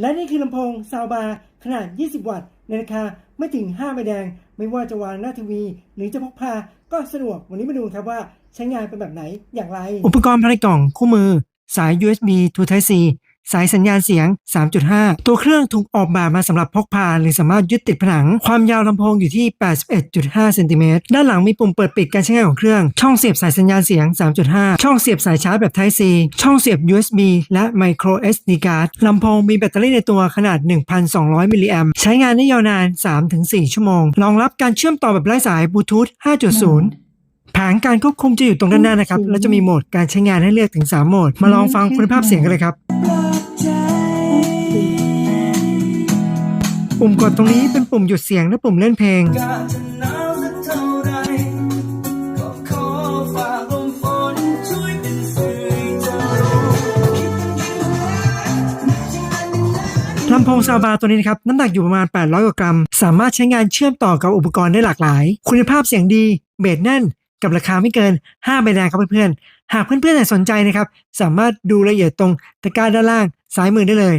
และนี่คือลำโพงซาวบาร์ขนาด 20 วัตต์ในราคาไม่ถึง 5 ใบแดง ไม่ว่าจะวางหน้าทีวี หรือจะพกพา ก็สะดวก วันนี้มาดูครับว่าใช้งานเป็นแบบไหนอย่างไร อุปกรณ์ภายในกล่องคู่มือ สาย USB to Type C สายสัญญาณเสียง 3.5 ตัวเครื่องถูกออกแบบมาสำหรับพกพาหรือสามารถยึดติดผนัง ความยาวลำโพงอยู่ที่ 81.5 เซนติเมตร ด้านหลังมีปุ่มเปิดปิดการใช้งานของเครื่อง ช่องเสียบสายสัญญาณเสียง 3.5 ช่องเสียบสายชาร์จแบบ Type C ช่องเสียบ USB และ Micro SD card ลำโพงมีแบตเตอรี่ในตัวขนาด 1,200 มิลลิแอมป์ใช้งานได้ยาวนาน 3-4 ชั่วโมง รองรับการเชื่อมต่อแบบไร้สายบลูทูธ 5.0แผงการควบคุมจะอยู่ตรงด้านหน้านะครับ และจะมีโหมดการใช้งานให้เลือกถึง 3 โหมด มาลองฟังคุณภาพเสียงกันเลยครับ ปุ่มกดตรงนี้เป็นปุ่มหยุดเสียงและปุ่มเล่นเพลง ลำโพงซาวบาตัวนี้นะครับน้ำหนักอยู่ประมาณ 800กว่ากรัม สามารถใช้งานเชื่อมต่อกับอุปกรณ์ได้หลากหลาย คุณภาพเสียงดี เบสแน่น กับราคาไม่เกิน 5 ใบแดงครับเพื่อนๆ หากเพื่อนๆสนใจนะครับ สามารถดูรายละเอียดตรงตะกร้าด้านล่างซ้ายมือได้เลย